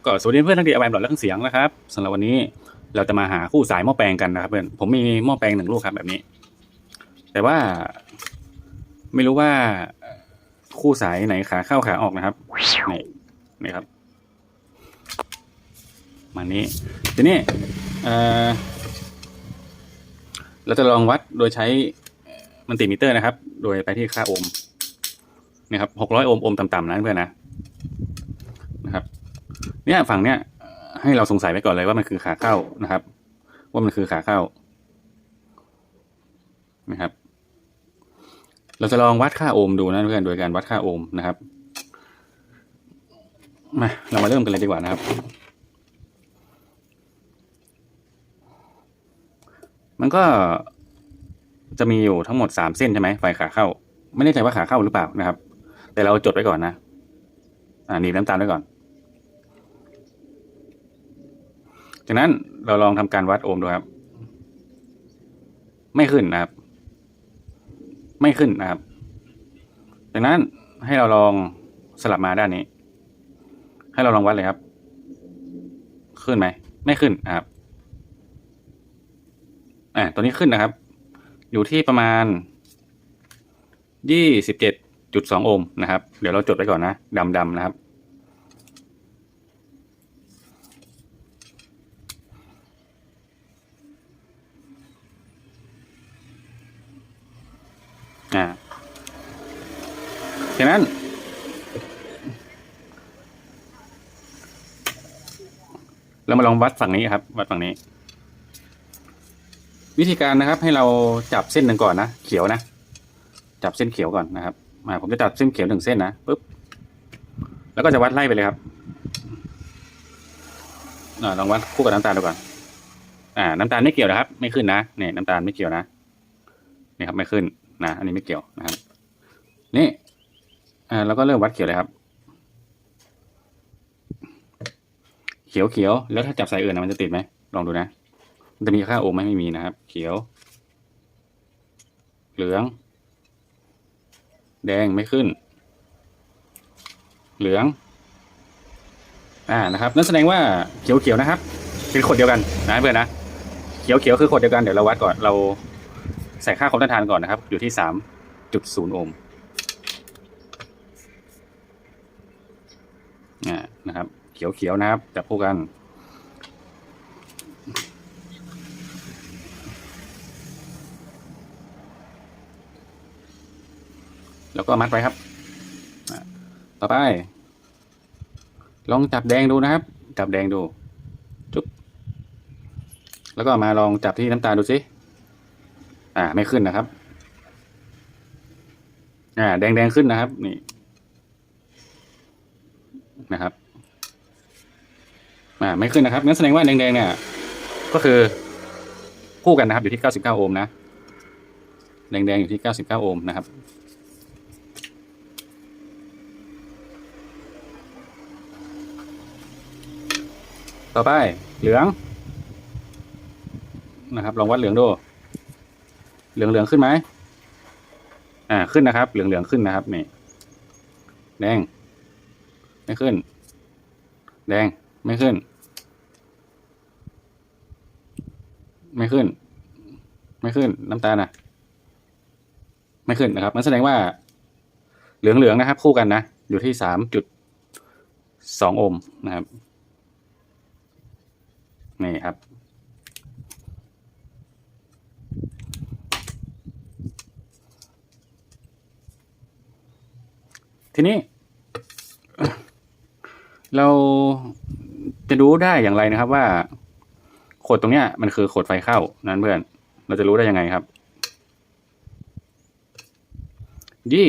ครับก็สวัสดีเพื่อนทั้งดีอวายบลอดและเครื่องเสียงนะครับสำหรับวันนี้เราจะมาหาคู่สายหม้อแปลงกันนะครับเพื่อนผมมีหม้อแปลงหนึ่งลูกครับแบบนี้ แต่ว่า ไม่รู้ว่าคู่สายไหนขาเข้าขาออกนะครับนี่นี่ครับมานี้ทีนี้เอ่อเราจะลองวัดโดยใช้มันติมิเตอร์นะครับ โดยไปที่ค่าโอห์มนี่ครับหกร้อยโอห์มโอห์มต่ำๆนะเพื่อนนะนะครับ เนี่ยฝั่งเนี้ยให้เราสงสัยไว้ก่อนเลยว่ามันคือขาเข้านะครับ ว่ามันคือขาเข้านะครับ เราจะลองวัดค่าโอห์มดูนะเพื่อนโดยการวัดค่าโอห์มนะครับมาเรามาเริ่มกันเลยดีกว่านะครับมันก็จะมีอยู่ทั้งหมดสามเส้นใช่ไหมไฟขาเข้า ไม่แน่ใจว่าขาเข้าหรือเปล่านะครับ แต่เราจดไว้ก่อนนะ อ่าหนีบน้ำตาลไว้ก่อน จากนั้นเราลองทำการวัดโอห์มดูครับ ไม่ขึ้นนะครับ ไม่ขึ้นนะครับ จากนั้นให้เราลองสลับมาด้านนี้ ให้เราลองวัดเลยครับ ขึ้นไหม ไม่ขึ้นนะครับ อ่าตัวนี้ขึ้นนะครับ อยู่ที่ประมาณยี่สิบเจ็ดจุดสองโอห์มนะครับ เดี๋ยวเราจดไว้ก่อนนะดำดำๆนะครับ อ่า จากนั้น เรามาลองวัดฝั่งนี้ครับ วัดฝั่งนี้ วิธีการนะครับ ให้เราจับเส้นหนึ่งก่อนนะเขียวนะจับเส้นเขียวก่อนนะครับมาผมจะจับเส้นเขียวหนึ่งเส้นนะปุ๊บแล้วก็จะวัดไล่ไปเลยครับอลองวัดคู่กับน้ำตาลดูก่อนอ่า น้ำตาลไม่เกี่ยวนะครับ ไม่ขึ้นนะเนี่ยน้ำตาลไม่เกี่ยวนะนี่ครับไม่ขึ้นนะอันนี้ไม่เกี่ยวนะครับ นี่ อ่าเราก็เริ่มวัดเขียวเลยครับ เขียวเขียวแล้วถ้าจับสายอื่นนะมันจะติดไหมลองดูนะมันจะมีค่าโอห์มไหมไม่มีนะครับ เขียว เหลือง แดงไม่ขึ้น เหลือง อ่านะครับนั่นแสดงว่าเขียวเขียวนะครับเป็นขดเดียวกันนะเพื่อนนะเขียวเขียวคือขดเดียวกันเดี๋ยวเราวัดก่อนเราใส่ค่าความต้านทานก่อนนะครับ อยู่ที่สามจุดศูนย์โอห์ม อ่า นะครับ เขียวเขียวนะครับ จับคู่กัน แล้วก็มัดไว้ครับ ต่อไป ลองจับแดงดูนะครับ จับแดงดู จุ๊บ แล้วก็มาลองจับที่น้ำตาลดูสิ อ่า ไม่ขึ้นนะครับ อ่า แดงแดงขึ้นนะครับ นี่นะครับ อ่าไม่ขึ้นนะครับงั้นแสดงว่าแดงๆเนี่ย ก็คือคู่กันนะครับ อยู่ที่99โอห์มนะแดงๆอยู่ที่99โอห์มนะครับต่อไปเหลือง นะครับ ลองวัดเหลืองดู เหลืองเหลืองขึ้นไหมอ่าขึ้นนะครับ เหลืองเหลืองขึ้นนะครับนี่แดง ไม่ขึ้น แดงไม่ขึ้น ไม่ขึ้น ไม่ขึ้นน้ำตาลนะไม่ขึ้นนะครับนั่นแสดงว่า เหลืองเหลืองนะครับ คู่กันนะ อยู่ที่สามจุดสองโอห์มนะครับ นี่ครับทีนี้ เราจะรู้ได้อย่างไรนะครับว่า ดตรงเนี้ยมันคือโคดไฟเข้านั้นเพื่อน เราจะรู้ได้ยังไงครับ ยี่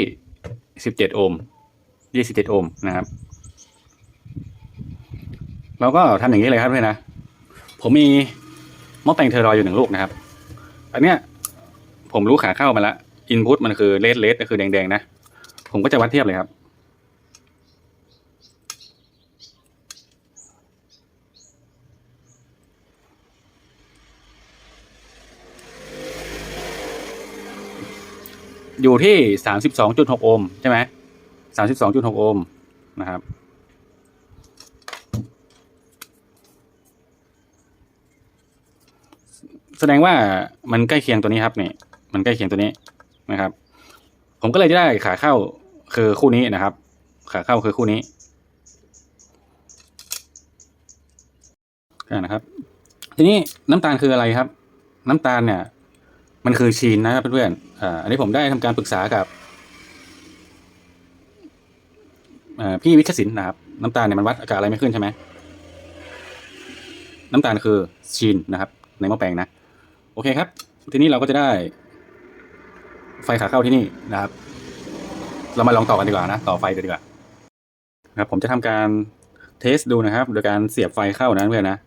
สิบเจ็ดโอห์มยี่สิบเจ็ดโอห์มนะครับ เราก็ทำอย่างนี้เลยครับเพื่อนนะ ผมมีหม้อแปลงเทอรอยอยู่หนึ่งลูกนะครับ อันเนี้ยผมรู้ขาเข้ามาละอินพุตมันคือเลดเลดก็คือแดงๆนะ ผมก็จะวัดเทียบเลยครับ อยู่ที่สามสิบสองจุดหกโอห์มใช่ไหมสามสิบสองจุดหกโอห์มนะครับ แสดงว่ามันใกล้เคียงตัวนี้ครับนี่มันใกล้เคียงตัวนี้นะครับ ผมก็เลยจะได้ขาเข้าคือคู่นี้นะครับ ขาเข้าคือคู่นี้นะครับ ทีนี้น้ำตาลคืออะไรครับ น้ำตาลเนี่ย มันคือชีนนะครับเพื่อนๆอ่าอันนี้ผมได้ทำการปรึกษากับพี่วิชศิลป์นะครับ น้ำตาลเนี่ยมันวัดอากาศอะไรไม่ขึ้นใช่ไหมน้ำตาลคือชีนนะครับ ในหม้อแปลงนะ โอเคครับ ทีนี้เราก็จะได้ ไฟขาเข้าที่นี่นะครับ เรามาลองต่อกันดีกว่านะ ต่อไฟกันดีกว่าครับ ผมจะทำการเทสดูนะครับ โดยการเสียบไฟเข้านะเพื่อนนะ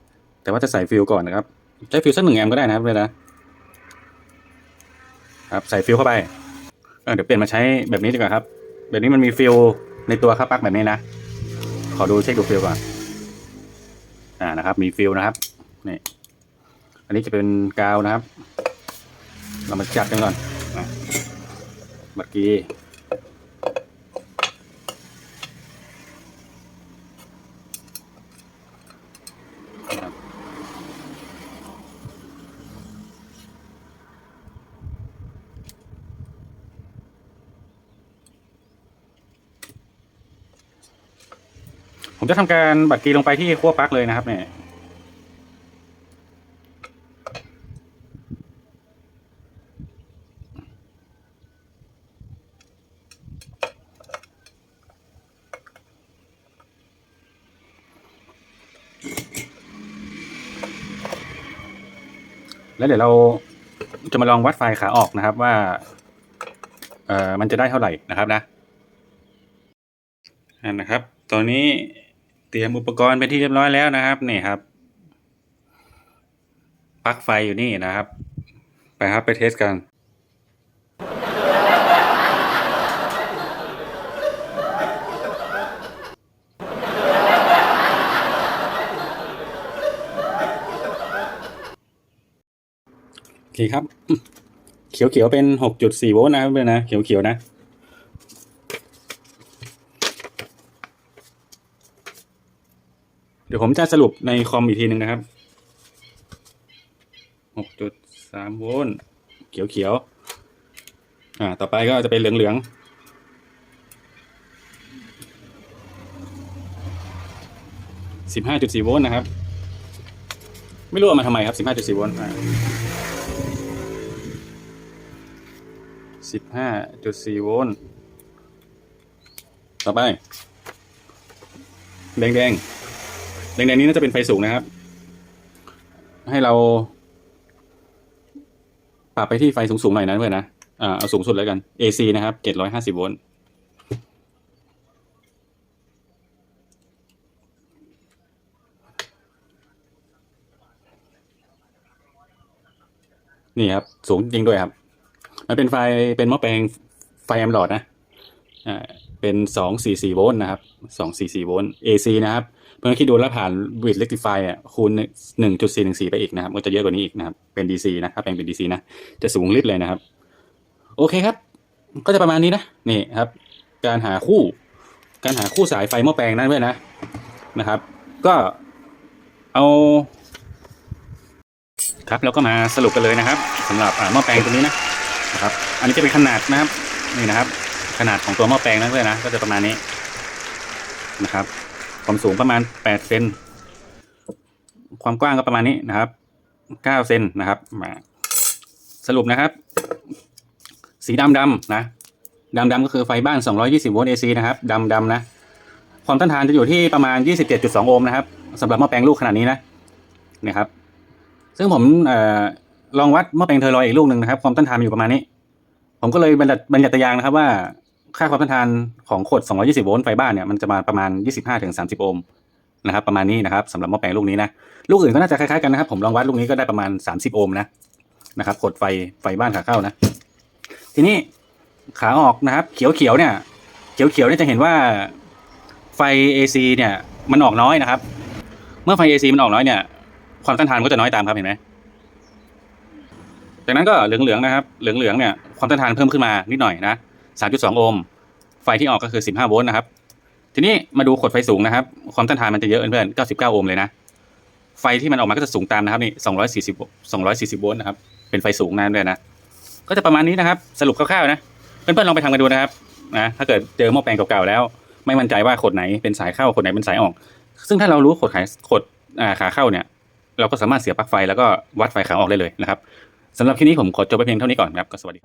แต่ว่าจะใส่ฟิลก่อนนะครับ ใช้ฟิลสักหนึ่งแอมป์ก็ได้นะครับเพื่อนนะ ครับใส่ฟิลเข้าไปเออเดี๋ยวเปลี่ยนมาใช้แบบนี้ดีกว่าครับ แบบนี้มันมีฟิลในตัวครับปลั๊กแบบนี้นะ ขอดูเช็คดูฟิลก่อน อ่านะครับ มีฟิลนะครับนี่อันนี้จะเป็นกาวนะครับ เรามาจัดกันก่อนเมื่อกี้ ผมจะทำการบัตรกีลงไปที่ขั้วปลั๊กเลยนะครับเนี่ยแล้วเดี๋ยวเราจะมาลองวัดไฟขาออกนะครับว่า เอ่อมันจะได้เท่าไหร่นะครับนะ อ่านะครับ ตอนนี้ ตรียมอุปกรณ์เป็นที่เรียบร้อยแล้วนะครับนี่ครับปลั๊กไฟอยู่นี่นะครับ ไปครับไปเทสกันโอเคครับ เขียวๆเป็นหกจุดสี่โวลต์นะครับเพื่อนนะ เขียวๆนะ ดี๋ยวผมจะสรุปในคอมอีกทีหนึ่งนะครับหกจุดสามโวลต์ เขียวๆ อ่า ต่อไปก็จะเป็นเหลืองๆสิบห้าจุดสี่โวลต์นะครับ ไม่รู้เอามาทำไมครับสิบห้าจุดสี่โวลต์อ่าสิบห้าจุดสี่โวลต์ต่อไป แดงแดง แดงๆนี้น่าจะเป็นไฟสูงนะครับ ให้เราปรับไปที่ไฟสูงสูงๆหน่อยนะเพื่อนนะอ่าเอาสูงสุดแล้วกัน AC นะครับเจ็ดร้อยห้าสิบโวลต์นี่ครับ สูงจริงด้วยครับ มันเป็นไฟเป็นหม้อแปลงไฟแอมหลอดนะอ่าเป็นสองสี่สี่โวลต์นะครับสองสี่สี่โวลต์ AC นะครับ เพื่อคิดดูแล้วผ่านบิดเล็กติฟายอะคูณหนึ่งจุดสี่หนึ่งสี่ไปอีกนะครับ ก็จะเยอะกว่านี้อีกนะครับ เป็น DC นะถ้าแปลงเป็น DC นะ จะสูงลิตรเลยนะครับ โอเคครับ ก็จะประมาณนี้นะ นี่ครับ การหาคู่ การหาคู่สายไฟหม้อแปลงนั่นเพื่อนะ นะครับ ก็เอาครับแล้วก็มาสรุปกันเลยนะครับสำหรับอ่าหม้อแปลงตัวนี้นะนะครับ อันนี้จะเป็นขนาดนะครับ นี่นะครับ ขนาดของตัวหม้อแปลงนั่นเลยนะ ก็จะประมาณนี้นะครับ ความสูงประมาณแปดเซนความกว้างก็ประมาณนี้นะครับเก้าเซนนะครับมาสรุปนะครับ สีดำดำนะดำดำก็คือไฟบ้าน 220 โวลต์ AC นะครับดำดำนะ ความต้านทานจะอยู่ที่ประมาณ 27.2 โอห์มนะครับสำหรับหม้อแปลงลูกขนาดนี้นะนะครับ ซึ่งผมออลองวัดหม้อแปลงเทอร์ลอยอีกลูกหนึ่งนะครับ ความต้านทานอยู่ประมาณนี้ ผมก็เลยบรรยัติบรรยัติตารางนะครับว่า ค่าความต้านทานของขวด220 โวลต์ไฟบ้านเนี่ยมันจะมาประมาณ 25-30 โอห์มนะครับประมาณนี้นะครับสำหรับหม้อแปลงลูกนี้นะลูกอื่นก็น่าจะคล้ายๆกันนะครับผมลองวัดลูกนี้ก็ได้ประมาณ 30 โอห์มนะนะครับขวดไฟไฟบ้านขาเข้านะ ทีนี้ขาออกนะครับ เขียวๆเนี่ย เขียวๆเนี่ยจะเห็นว่าไฟ AC เนี่ยมันออกน้อยนะครับ เมื่อไฟ AC มันออกน้อยเนี่ย ความต้านทานก็จะน้อยตามครับเห็นไหมจากนั้นก็เหลืองๆนะครับ เหลืองๆเนี่ยความต้านทานเพิ่มขึ้นมานิดหน่อยนะ 3.2 โอห์ม ไฟที่ออกก็คือ 15 โวลต์นะครับ ทีนี้มาดูขดไฟสูงนะครับ ความต้านทานมันจะเยอะเพื่อนๆ99 โอห์มเลยนะ ไฟที่มันออกมาก็จะสูงตามนะครับนี่240 240 โวลต์นะครับ เป็นไฟสูงนั่นด้วยนะ ก็จะประมาณนี้นะครับ สรุปคร่าวๆนะ เพื่อนๆลองไปทำกันดูนะครับ นะ ถ้าเกิดเจอหม้อแปลงเก่าๆแล้ว ไม่มั่นใจว่าขดไหนเป็นสายเข้า ขดไหนเป็นสายออก ซึ่งถ้าเรารู้ขดขายขดขาเข้าเนี่ย เราก็สามารถเสียบปลั๊กไฟแล้วก็วัดไฟขาออกได้เลยนะครับสำหรับคลิปนี้ผมขอจบไปเพียงเท่านี้ก่อนครับ ก็สวัสดี